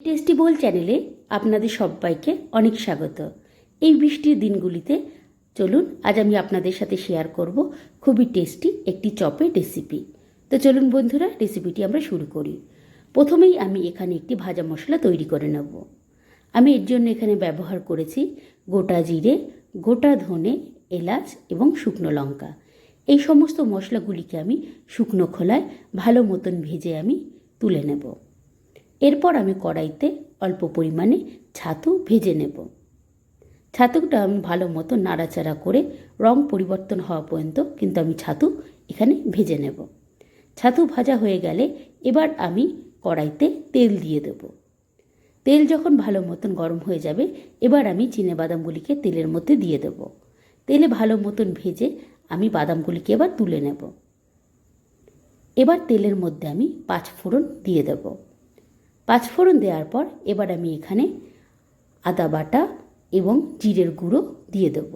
Tasty বোল চ্যানেলে আপনাদের সবাইকে অনেক স্বাগত। এই বৃষ্টির দিনগুলিতে চলুন, আজ আমি আপনাদের সাথে শেয়ার করব খুবই টেস্টি একটি চপের রেসিপি তো চলুন বন্ধুরা রেসিপিটি আমরা শুরু করি। প্রথমেই আমি এখানে একটি ভাজা মশলা তৈরি করে নেব। আমি এর জন্য এখানে ব্যবহার করেছি গোটা জিরে, গোটা ধনে, এলাচ এবং শুকনো লঙ্কা। এই সমস্ত মশলাগুলিকে আমি শুকনো খোলায় ভালো মতন ভেজে আমি তুলে নেব। এরপর আমি কড়াইতে অল্প পরিমাণে ছাতু ভেজে নেব। ছাতুটা আমি ভালো মতো নাড়াচাড়া করে রং পরিবর্তন হওয়া পর্যন্ত কিন্তু আমি ছাতু এখানে ভেজে নেব। ছাতু ভাজা হয়ে গেলে এবার আমি কড়াইতে তেল দিয়ে দেব। তেল যখন ভালো মতন গরম হয়ে যাবে, এবার আমি চিনে বাদামগুলিকে তেলের মধ্যে দিয়ে দেব। তেলে ভালো মতন ভেজে আমি বাদামগুলিকে এবার তুলে নেব। এবার তেলের মধ্যে আমি পাঁচ ফোড়ন দিয়ে দেবো। পাঁচফোড়ন দেওয়ার পর এবার আমি এখানে আদা বাটা এবং জিরের গুঁড়ো দিয়ে দেব।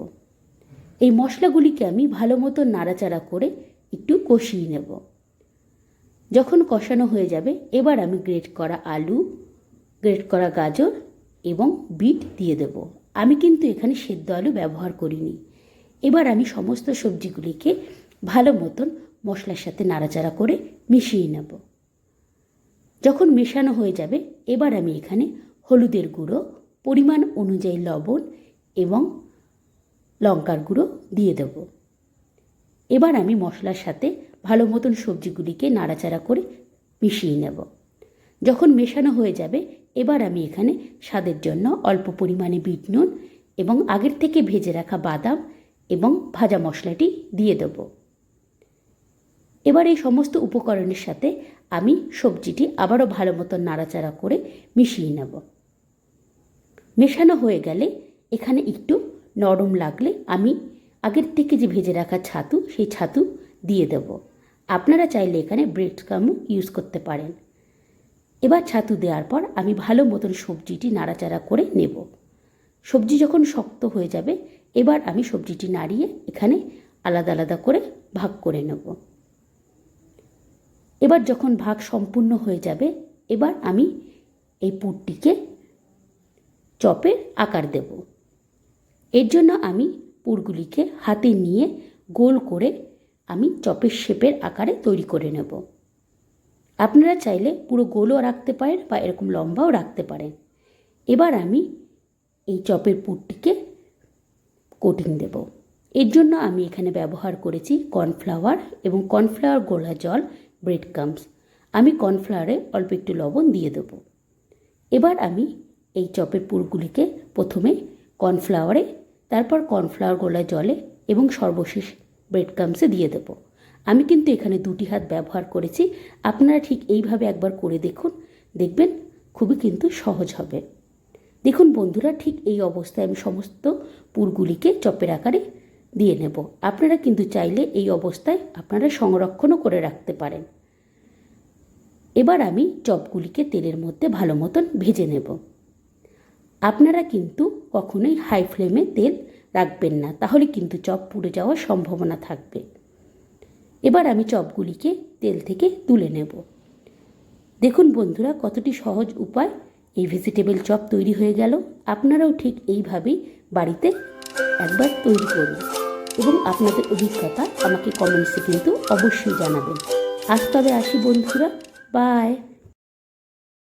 এই মশলাগুলিকে আমি ভালো মতো নাড়াচাড়া করে একটু কষিয়ে নেব। যখন কষানো হয়ে যাবে, এবার আমি গ্রেট করা আলু, গ্রেট করা গাজর এবং বিট দিয়ে দেব। আমি কিন্তু এখানে সেদ্ধ আলু ব্যবহার করিনি। এবার আমি সমস্ত সবজিগুলিকে ভালো মতন মশলার সাথে নাড়াচাড়া করে মিশিয়ে নেব। যখন মেশানো হয়ে যাবে, এবার আমি এখানে হলুদের গুঁড়ো, পরিমাণ অনুযায়ী লবণ এবং লঙ্কার গুঁড়ো দিয়ে দেব। এবার আমি মশলার সাথে ভালো মতন সবজিগুলিকে নাড়াচাড়া করে মিশিয়ে নেব। যখন মেশানো হয়ে যাবে, এবার আমি এখানে স্বাদের জন্য অল্প পরিমাণে বিট নুন এবং আগের থেকে ভেজে রাখা বাদাম এবং ভাজা মশলাটি দিয়ে দেবো। এবার এই সমস্ত উপকরণের সাথে আমি সবজিটি আবারও ভালো মতো নাড়াচাড়া করে মিশিয়ে নেব। মেশানো হয়ে গেলে এখানে একটু নরম লাগলে আমি আগের থেকে যে ভেজে রাখা ছাতু, সেই ছাতু দিয়ে দেব। আপনারা চাইলে এখানে ব্রেড কামও ইউজ করতে পারেন। এবার ছাতু দেওয়ার পর আমি ভালো মতন সবজিটি নাড়াচাড়া করে নেব। সবজি যখন শক্ত হয়ে যাবে, এবার আমি সবজিটি নাড়িয়ে এখানে আলাদা আলাদা করে ভাগ করে নেব। এবার যখন ভাগ সম্পূর্ণ হয়ে যাবে, এবার আমি এই পুরটিকে চপের আকার দেব। এর জন্য আমি পুরগুলিকে হাতে নিয়ে গোল করে আমি চপের শেপের আকারে তৈরি করে নেব। আপনারা চাইলে পুরো গোলও রাখতে পারেন বা এরকম লম্বাও রাখতে পারেন। এবার আমি এই চপের পুরটিকে কোটিং দেব। এর জন্য আমি এখানে ব্যবহার করেছি কর্নফ্লাওয়ার এবং কর্নফ্লাওয়ার গোলা জল ব্রেড কামস আমি কর্নফ্লাওয়ারে অল্প একটু লবণ দিয়ে দেবো। এবার আমি এই চপের পুরগুলিকে প্রথমে কর্নফ্লাওয়ারে তারপর কর্নফ্লাওয়ার গোলা জলে এবং সর্বশেষ ব্রেড কামসে দিয়ে দেবো। আমি কিন্তু এখানে দুটি হাত ব্যবহার করেছি, আপনারা ঠিক এইভাবে একবার করে দেখুন। দেখবেন খুবই কিন্তু সহজ হবে। দেখুন বন্ধুরা, ঠিক এই অবস্থায় আমি সমস্ত পুরগুলিকে চপের আকারে দিয়ে নেব। আপনারা কিন্তু চাইলে এই অবস্থায় আপনারা সংরক্ষণও করে রাখতে পারেন। এবার আমি চপগুলিকে তেলের মধ্যে ভালো মতন ভেজে নেব। আপনারা কিন্তু কখনোই হাই ফ্লেমে তেল রাখবেন না, তাহলে কিন্তু চপ পুড়ে যাওয়ার সম্ভাবনা থাকবে। এবার আমি চপগুলিকে তেল থেকে তুলে নেব। দেখুন বন্ধুরা, কতটি সহজ উপায় এই ভেজিটেবল চপ তৈরি হয়ে গেল। আপনারাও ঠিক এইভাবেই বাড়িতে একবার তৈরি করুন। এবং আপনাদের অভিজ্ঞতা আমাকে কমেন্টসে কিন্তু অবশ্যই জানাবেন। আজ তবে আসি বন্ধুরা। বাই।